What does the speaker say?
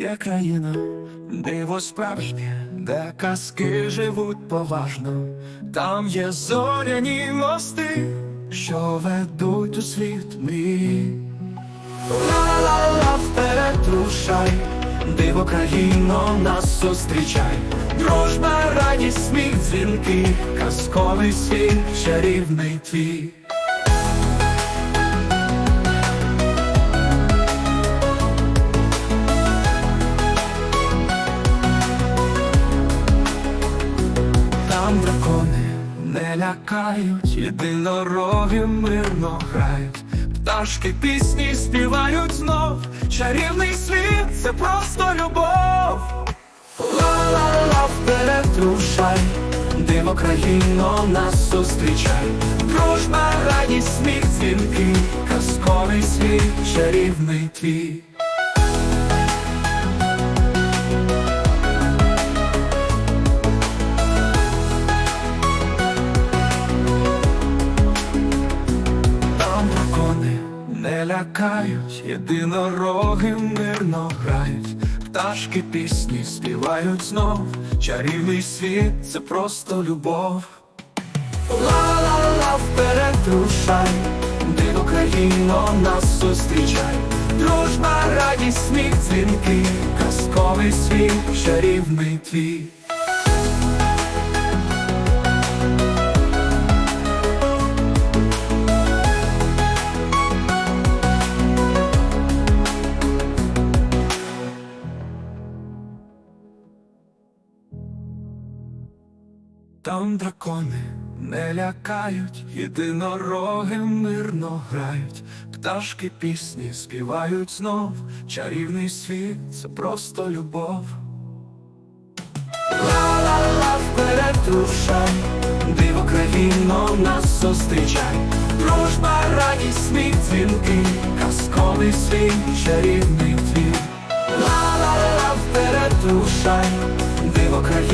Є країна, диво справжнє, де казки живуть поважно, там є зоряні мости, що ведуть у світ мій. Ла-ла-ла, вперед рушай, диво країно нас зустрічай, дружба, радість, сміх, дзвінки, казковий світ, чарівний твій. Там дракони не лякають, єдинороги мирно грають, пташки пісні співають знов, чарівний світ це просто любов. Ла-ла-ла, вперед рушай, диво країно нас зустрічай, дружба, радість, сміх, дзвінки, казковий світ, чарівний твій. Лякають, єдинороги мирно грають, пташки пісні співають знов, чарівний світ це просто любов. Ла-ла-ла, вперед рушай, диво країно нас зустрічай, дружба, радість, сміх, дзвінки, казковий світ, чарівний твій. Там дракони не лякають, єдинороги мирно грають, пташки пісні співають знов, чарівний світ це просто любов. Ла-ла-ла, вперед рушай, диво країно нас зустрічай, дружба, радість, сміх, дзвінки, казковий світ, чарівний